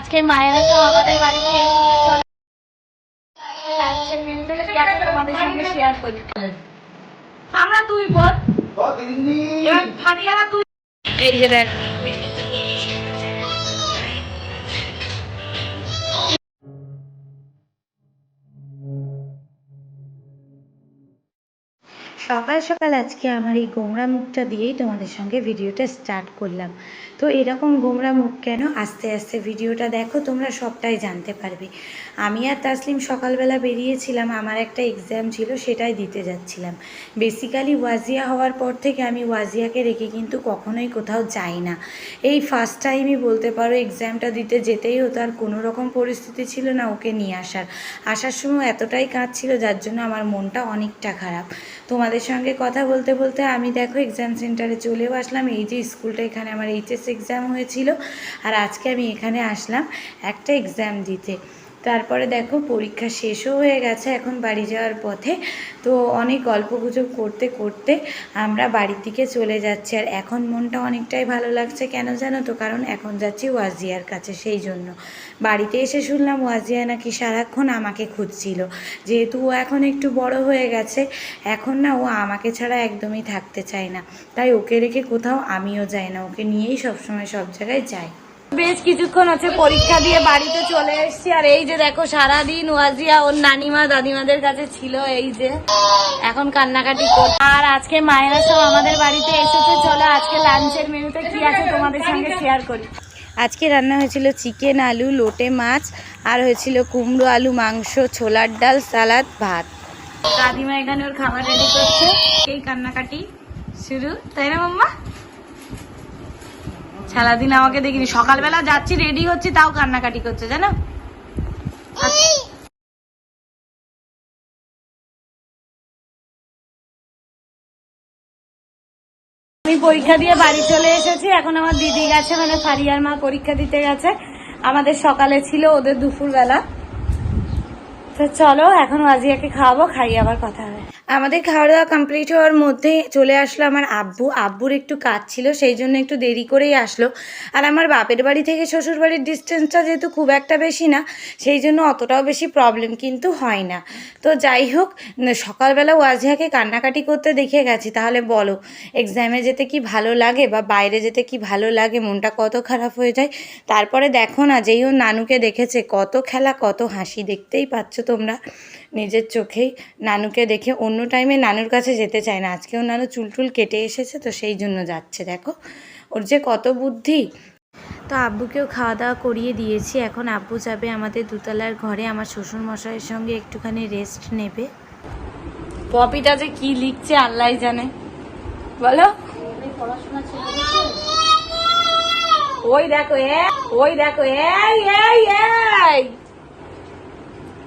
আজকে মায়ের আমাদের বাড়িতে তোমাদের সঙ্গে শেয়ার করি। আমরা তুই বল এবার তুই এই যে দেখ সকাল সকাল আজকে আমার এই গোমরা মুখটা দিয়েই তোমাদের সঙ্গে ভিডিওটা স্টার্ট করলাম। তো এরকম গোমরা মুখ কেন? আস্তে আস্তে ভিডিওটা দেখো, তোমরা সবটাই জানতে পারবে। আমি আর তাসলিম সকালবেলা বেরিয়েছিলাম, আমার একটা এক্সাম ছিল, সেটাই দিতে যাচ্ছিলাম। বেসিক্যালি ওয়াজিয়া হওয়ার পর থেকে আমি ওয়াজিয়াকে রেখে কিন্তু কখনোই কোথাও যাই না। এই ফার্স্ট টাইমই বলতে পারো এক্সামটা দিতে যেতেই হতো আর কোনো রকম পরিস্থিতি ছিল না ওকে নিয়ে আসার। আসার সময় এতটাই কাঁদছিল, যার জন্য আমার মনটা অনেকটা খারাপ। তোমাদের সঙ্গে কথা বলতে বলতে আমি দেখো এক্সাম সেন্টারে চলেও আসলাম। এই যে স্কুলটা এখানে আমার এইচএস এক্সাম হয়েছিল। আর আজকে আমি এখানে আসলাম একটা এক্সাম দিতে। তারপরে দেখো পরীক্ষা শেষও হয়ে গেছে এখন বাড়ি যাওয়ার পথে। তো অনেক গল্পগুজব করতে করতে আমরা বাড়ির দিকে চলে যাচ্ছি। আর এখন মনটা অনেকটাই ভালো লাগছে কেন জানো তো? কারণ এখন যাচ্ছি ওয়াজিয়ার কাছে সেই জন্য। বাড়িতে এসে শুনলাম ওয়াজিয়া নাকি সারাক্ষণ আমাকে খুঁজছিল। যেহেতু ও এখন একটু বড় হয়ে গেছে, এখন না ও আমাকে ছাড়া একদমই থাকতে চায় না। তাই ওকে রেখে কোথাও আমিও যাই না। ওকে নিয়েই সবসময় সব জায়গায় যাই। বেশ কিছুক্ষণ হচ্ছে পরীক্ষা দিয়ে বাড়িতে চলে এসেছি। আর এই যে দেখো সারাদিন ওয়াজিয়া ওর নানিমা দাদিমাদের কাছে ছিল এই যে এখন কান্নাকাটি কর আর আজকে মায়েরা সব আমাদের বাড়িতে এসেছে। চলো আজকে লাঞ্চের মেনুতে কি আছে তোমাদের সঙ্গে শেয়ার করি। আজকে রান্না হয়েছিল চিকেন আলু লোটে মাছ আর হয়েছিল কুমড়ো আলু মাংস ছোলার ডাল সালাদ ভাত। দাদিমা এখানে ওর খাবার রেডি করছে। এই কান্নাকাটি শুরু তাই না মাম্মা? সারাদিন আমাকে দেখিনি। সকালবেলা যাচ্ছি রেডি হচ্ছি, তাও কান্নাকাটি করছে, জানো? আমি পরীক্ষা দিয়ে বাড়ি চলে এসেছি। এখন আমার দিদি গেছে মানে ফারিয়ার মা পরীক্ষা দিতে গেছে। আমাদের সকালে ছিল ওদের দুপুরবেলা। তো চলো, এখন ওয়াজিয়াকে খাওয়াবো, খাইয়ে আবার কথা হবে। আমাদের খাওয়া দাওয়া কমপ্লিট হওয়ার মধ্যে চলে আসলো আমার আব্বু। আব্বুর একটু কাজ ছিল, সেই জন্য একটু দেরি করেই আসলো। আর আমার বাপের বাড়ি থেকে শ্বশুর বাড়ির ডিস্টেন্সটা যেহেতু খুব একটা বেশি না, সেই জন্য অতটাও বেশি প্রবলেম কিন্তু হয় না। তো যাই হোক সকালবেলা ওয়াজিয়াকে কান্নাকাটি করতে দেখে গেছি। তাহলে বলো এক্সামে যেতে কি ভালো লাগে বা বাইরে যেতে কি ভালো লাগে? মনটা কত খারাপ হয়ে যায়? তারপরে দেখো না, যেই ও নানুকে দেখেছে, কত খেলা, কত হাসি, দেখতেই পাচ্ছ তোমরা নিজের চোখেই নানুকে দেখে অন্য টাইমে নানুর কাছে যেতে চায় না। আজকেও নানু চুল টুল কেটে এসেছে, তো সেই জন্য যাচ্ছে, দেখো। ওর যে কত বুদ্ধি। তো আব্বুকেও খাওয়া দাওয়া করিয়ে দিয়েছি। এখন আব্বু যাবে আমাদের দুতলার ঘরে। আমার শ্বশুর মশাইয়ের সঙ্গে একটুখানি রেস্ট নেবে। পপিটা যে কি লিখছে, আল্লাহ জানে। বলো। ওই দেখো ওই দেখো, এই এই এই।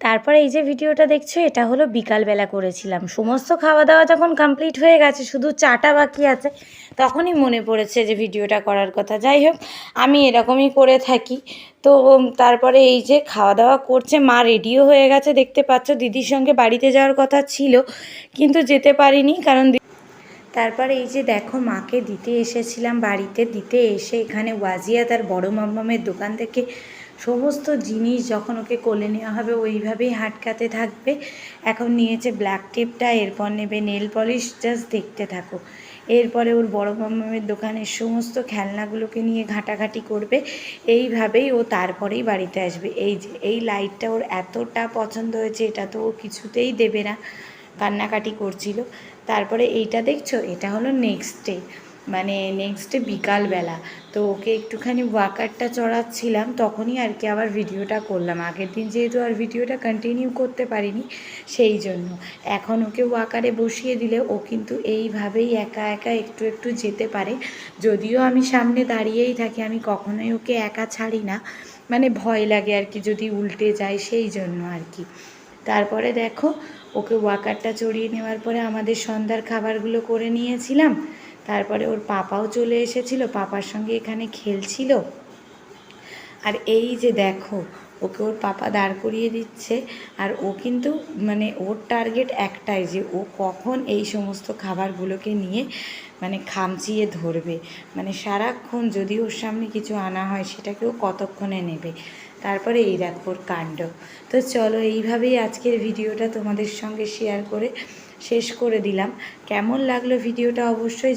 তারপরে এই যে ভিডিওটা দেখছ, এটা হলো বিকালবেলা করেছিলাম। সমস্ত খাওয়া দাওয়া যখন কমপ্লিট হয়ে গেছে, শুধু চাটা বাকি আছে, তখনই মনে পড়েছে যে ভিডিওটা করার কথা। যাই হোক, আমি এরকমই করে থাকি। তো তারপরে এই যে খাওয়া দাওয়া করছে, মা রেডিও হয়ে গেছে, দেখতে পাচ্ছ দিদির সঙ্গে বাড়িতে যাওয়ার কথা ছিল, কিন্তু যেতে পারিনি, কারণ তারপরে এই যে দেখো, মাকে দিতে এসেছিলাম বাড়িতে। দিতে এসে এখানে ওয়াজিয়া তার বড় মাম্মামের দোকান থেকে সমস্ত জিনিস যখন ওকে কোলে নেওয়া হবে ওইভাবেই হাটকাতে থাকবে। এখন নিয়েছে ব্ল্যাক টেপটা এরপর নেবে নেল পলিশ জাস্ট দেখতে থাকো। এরপরে ওর বড় মাম্মামের দোকানের সমস্ত খেলনাগুলোকে নিয়ে ঘাটাঘাটি করবে। এইভাবেই ও তারপরেই বাড়িতে আসবে। এই যে, এই লাইটটা ওর এতটা পছন্দ হয়েছে, এটা তো ও কিছুতেই দেবে না। কান্নাকাটি করছিল। তারপরে এইটা দেখছ? এটা হলো নেক্সট ডে মানে নেক্সট ডে বিকালবেলা। তো ওকে একটুখানি ওয়াকারটা চড়াচ্ছিলাম, তখনই আর কি আবার ভিডিওটা করলাম। আগের দিন যেহেতু আর ভিডিওটা কন্টিনিউ করতে পারিনি, সেই জন্য। এখন ওকে ওয়াকারে বসিয়ে দিলে ও কিন্তু এইভাবেই একা একা একটু একটু যেতে পারে। যদিও আমি সামনে দাঁড়িয়েই থাকি, আমি কখনোই ওকে একা ছাড়ি না। মানে ভয় লাগে আর কি, যদি উল্টে যায়, সেই জন্য আর কি। তারপরে দেখো, ওকে ওয়াকারটা চড়িয়ে নেওয়ার পরে আমাদের সন্ধ্যার খাবারগুলো করে নিয়েছিলাম। তারপরে ওর পাপাও চলে এসেছিল, পাপার সঙ্গে এখানে খেলছিল। আর এই যে দেখো, ওকে ওর পাপা দাঁড় করিয়ে দিচ্ছে, আর ও কিন্তু মানে ওর টার্গেট একটাই যে ও কখন এই সমস্ত খাবারগুলোকে নিয়ে মানে খামচিয়ে ধরবে। মানে সারাক্ষণ যদি ওর সামনে কিছু আনা হয়, সেটাকে ও কতক্ষণে নেবে? তারপরে এই দেখো কাণ্ড। তো চলো, এইভাবেই আজকের ভিডিওটা তোমাদের সঙ্গে শেয়ার করে শেষ করে দিলাম। কেমন লাগল ভিডিওটা অবশ্যই